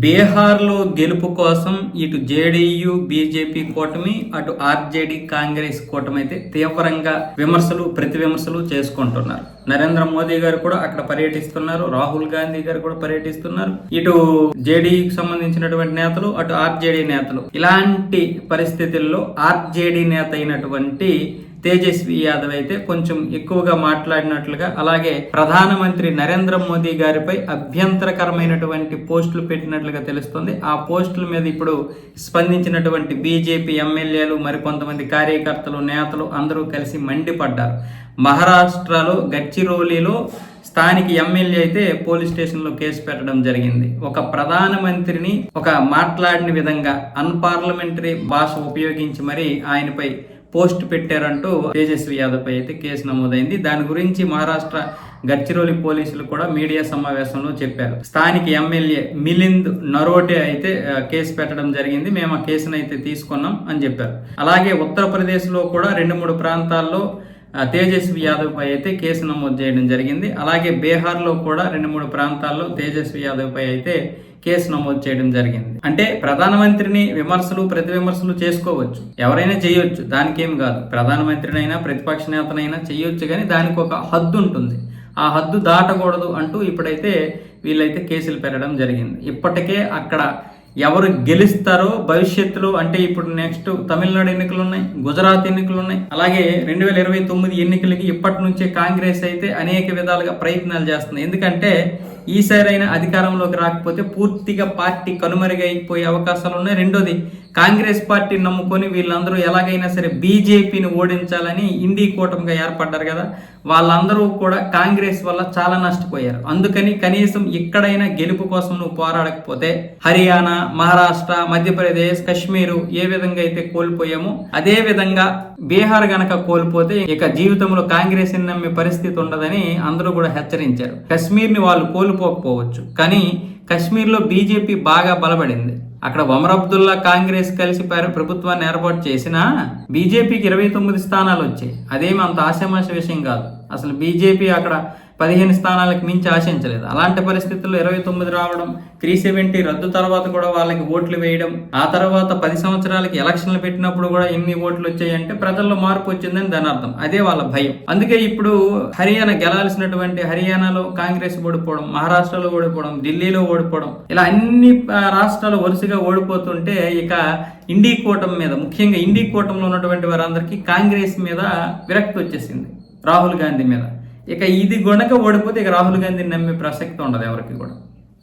బీహార్లో గెలుపు కోసం ఇటు జేడీయూ బీజేపీ కూటమి అటు ఆర్జేడీ కాంగ్రెస్ కూటమి అయితే తీవ్రంగా విమర్శలు ప్రతి విమర్శలు చేసుకుంటున్నారు. నరేంద్ర మోదీ గారు కూడా అక్కడ పర్యటిస్తున్నారు. రాహుల్ గాంధీ గారు కూడా పర్యటిస్తున్నారు. ఇటు జేడీకి సంబంధించినటువంటి నేతలు అటు ఆర్జేడీ నేతలు. ఇలాంటి పరిస్థితుల్లో ఆర్జేడీ నేత అయినటువంటి తేజస్వి యాదవ్ అయితే కొంచెం ఎక్కువగా మాట్లాడినట్లుగా అలాగే ప్రధానమంత్రి నరేంద్ర మోదీ గారిపై అభ్యంతరకరమైనటువంటి పోస్టులు పెట్టినట్లుగా తెలుస్తుంది. ఆ పోస్టుల మీద ఇప్పుడు స్పందించినటువంటి బీజేపీ ఎమ్మెల్యేలు మరికొంతమంది కార్యకర్తలు నేతలు అందరూ కలిసి మండిపడ్డారు. మహారాష్ట్రలో గచ్చిరోలిలో స్థానిక ఎమ్మెల్యే అయితే పోలీస్ స్టేషన్లో కేసు పెట్టడం జరిగింది. ఒక ప్రధానమంత్రిని ఒక మాట్లాడిన విధంగా అన్పార్లమెంటరీ భాష ఉపయోగించి మరి ఆయనపై పోస్ట్ పెట్టారంటూ తేజస్వి యాదవ్ పై అయితే కేసు నమోదైంది. దాని గురించి మహారాష్ట్ర గడ్చిరోలి పోలీసులు కూడా మీడియా సమావేశంలో చెప్పారు. స్థానిక ఎమ్మెల్యే మిలింద్ నరోటే అయితే కేసు పెట్టడం జరిగింది. మేము ఆ కేసును అయితే తీసుకున్నాం అని చెప్పారు. అలాగే ఉత్తరప్రదేశ్లో కూడా రెండు మూడు ప్రాంతాల్లో తేజస్వి యాదవ్పై అయితే కేసు నమోదు చేయడం జరిగింది. అలాగే బీహార్లో కూడా రెండు మూడు ప్రాంతాల్లో తేజస్వి యాదవ్పై అయితే కేసు నమోదు చేయడం జరిగింది. అంటే ప్రధానమంత్రిని విమర్శలు ప్రతి విమర్శలు చేసుకోవచ్చు. ఎవరైనా చేయొచ్చు దానికేం కాదు. ప్రధానమంత్రినైనా ప్రతిపక్ష నేతనైనా చేయొచ్చు కానీ దానికి ఒక హద్దు ఉంటుంది. ఆ హద్దు దాటకూడదు అంటూ ఇప్పుడైతే వీళ్ళైతే కేసులు పెట్టడం జరిగింది. ఇప్పటికే అక్కడ ఎవరు గెలుస్తారో భవిష్యత్తులో అంటే ఇప్పుడు నెక్స్ట్ తమిళనాడు ఎన్నికలు ఉన్నాయి గుజరాత్ ఎన్నికలు ఉన్నాయి అలాగే రెండు వేల ఇరవై తొమ్మిది ఎన్నికలకి ఇప్పటి నుంచే కాంగ్రెస్ అయితే అనేక విధాలుగా ప్రయత్నాలు చేస్తుంది. ఎందుకంటే ఈసారైనా అధికారంలోకి రాకపోతే పూర్తిగా పార్టీ కనుమరుగైపోయే అవకాశాలు ఉన్నాయి. రెండోది కాంగ్రెస్ పార్టీని నమ్ముకొని వీళ్ళందరూ ఎలాగైనా సరే బీజేపీని ఓడించాలని ఇండి కూటమిగా ఏర్పడ్డారు కదా వాళ్ళందరూ కూడా కాంగ్రెస్ వల్ల చాలా నష్టపోయారు. అందుకని కనీసం ఎక్కడైనా గెలుపు కోసం నువ్వు పోరాడకపోతే హర్యానా మహారాష్ట్ర మధ్యప్రదేశ్ కశ్మీరు ఏ విధంగా అయితే కోల్పోయామో అదే విధంగా బీహార్ గనక కోల్పోతే ఇక జీవితంలో కాంగ్రెస్ నమ్మే పరిస్థితి ఉండదని అందరూ కూడా హెచ్చరించారు. కశ్మీర్ని వాళ్ళు కోల్ కోల్పోకపోవచ్చు. కానీ కశ్మీర్లో బీజేపీ బాగా బలపడింది. అక్కడ ఒమర్ అబ్దుల్లా కాంగ్రెస్ కలిసి ప్రభుత్వాన్ని ఏర్పాటు చేసినా బీజేపీకి ఇరవై తొమ్మిది స్థానాలు వచ్చాయి. అదేమి అంత ఆశామాష విషయం కాదు. అసలు బీజేపీ అక్కడ పదిహేను స్థానాలకు మించి ఆశించలేదు. అలాంటి పరిస్థితుల్లో ఇరవై తొమ్మిది రావడం త్రీ సెవెంటీ రద్దు తర్వాత కూడా వాళ్ళకి ఓట్లు వేయడం ఆ తర్వాత పది సంవత్సరాలకి ఎలక్షన్లు పెట్టినప్పుడు కూడా ఎన్ని ఓట్లు వచ్చాయంటే ప్రజల్లో మార్పు వచ్చిందని దాని అర్థం. అదే వాళ్ళ భయం. అందుకే ఇప్పుడు హర్యానా గెలాల్సినటువంటి హర్యానాలో కాంగ్రెస్ ఓడిపోవడం మహారాష్ట్రలో ఓడిపోవడం ఢిల్లీలో ఓడిపోవడం ఇలా అన్ని రాష్ట్రాలు వరుసగా ఓడిపోతుంటే ఇక ఇండీ కూటమి మీద ముఖ్యంగా ఇండీ కూటమిలో ఉన్నటువంటి వారందరికీ కాంగ్రెస్ మీద విరక్తి వచ్చేసింది. రాహుల్ గాంధీ మీద. ఇక ఇది గొనక ఓడిపోతే ఇక రాహుల్ గాంధీని నమ్మే ప్రసక్తి ఉండదు ఎవరికి కూడా.